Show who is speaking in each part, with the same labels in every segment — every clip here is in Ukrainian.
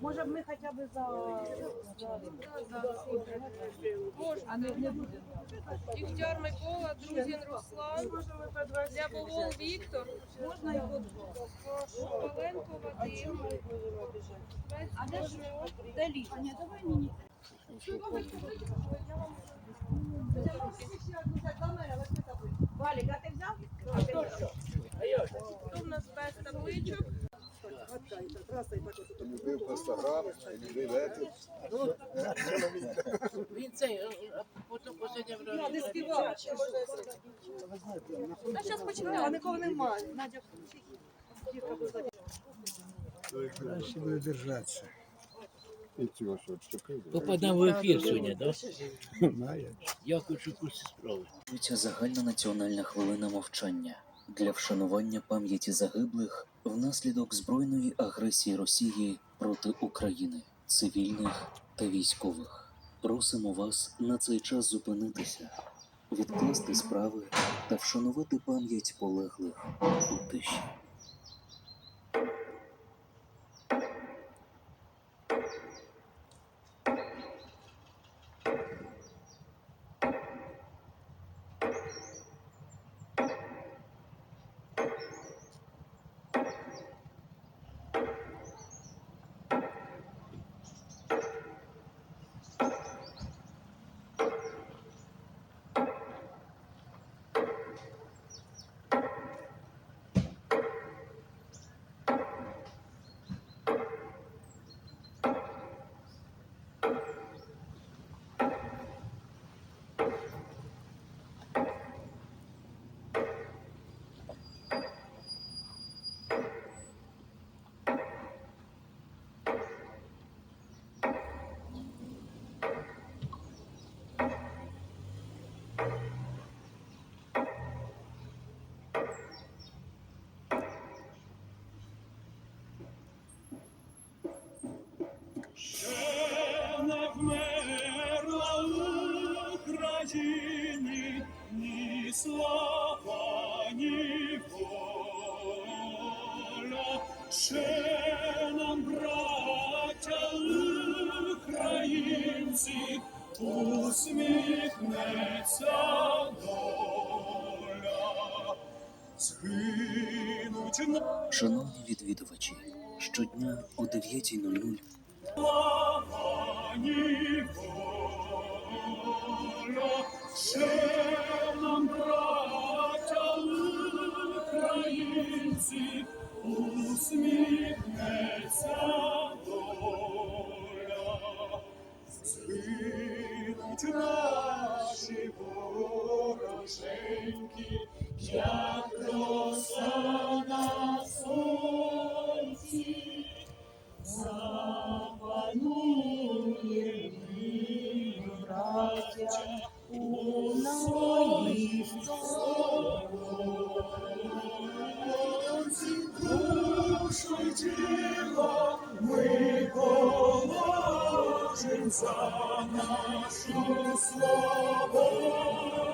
Speaker 1: Може б ми хоча б за...
Speaker 2: А не, не буде.
Speaker 3: Іхтяр Микола, Друзін Руслан, Рябовол Віктор,
Speaker 1: Можна і по
Speaker 3: Паленко Вадим,
Speaker 1: А де ж ліжко? Ні, давай мені. Валік, а ти взяв? А ти взяв?
Speaker 3: хто в нас без табличок,
Speaker 4: Любив Instagram.
Speaker 2: Він цей, потім
Speaker 1: Не співав.
Speaker 3: Та зараз
Speaker 1: нікого немає. Надя,
Speaker 4: цього.
Speaker 5: Попадемо в ефір сьогодні, так?
Speaker 6: Знає.
Speaker 5: Я хочу якусь справу.
Speaker 7: Ця загальнонаціональна хвилина мовчання для вшанування пам'яті загиблих внаслідок збройної агресії Росії проти України, цивільних та військових. Просимо вас на цей час зупинитися, відкласти справи та вшанувати пам'ять полеглих у тиші.
Speaker 8: Усміхнеться доля. Згинуть на
Speaker 7: Шановні відвідувачі, щодня о 9.00
Speaker 8: плавані воля. Ще нам, браття вороженьки, як роса на сонці. Запанує мій браття у своїй сонці, душу й тіло ми положим за нашу свободу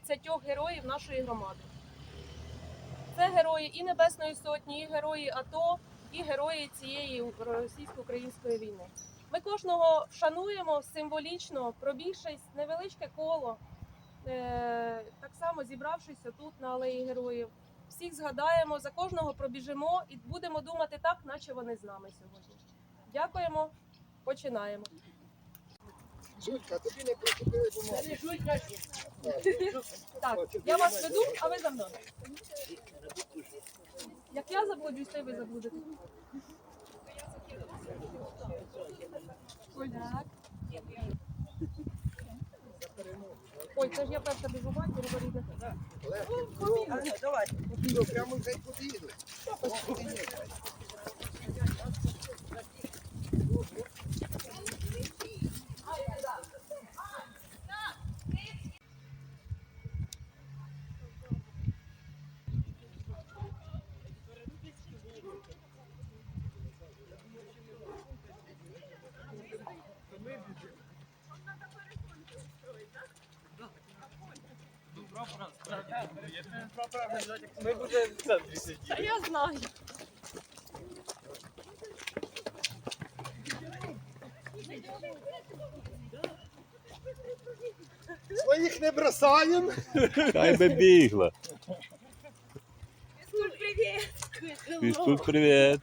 Speaker 3: 30 героїв нашої громади. Це герої і Небесної Сотні, і герої АТО, і герої цієї російсько-української війни. Ми кожного вшануємо символічно, пробігшись невеличке коло, е, так само зібравшись тут на алеї героїв. Всіх згадаємо, за кожного пробіжимо і будемо думати так, наче вони з нами сьогодні. Дякуємо, починаємо.
Speaker 4: Жулька, тобі не прикупили бумагу.
Speaker 3: Так, я вас веду, а ви за мною. Як я заблудюсь, то й ви заблудите. Ой, це ж я перша біжу матір, говорити.
Speaker 4: Ну, прямо вже й поділи.
Speaker 3: А я знаю.
Speaker 4: Своїх не бросаємо.
Speaker 9: Хай би бігла. Фізкульт, привіт.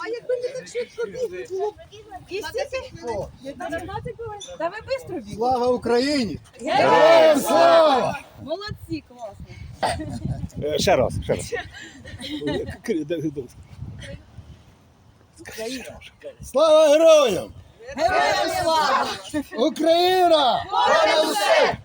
Speaker 1: А якби не так швидко бігли, було б і стільки. Та ви швидко бігли.
Speaker 4: Слава Україні!
Speaker 1: Героям
Speaker 4: слава!
Speaker 1: Молодці, класно.
Speaker 9: Е, Ще раз, ще раз.
Speaker 4: Слава героям!
Speaker 1: Героям слава!
Speaker 4: Україна! Понад усе!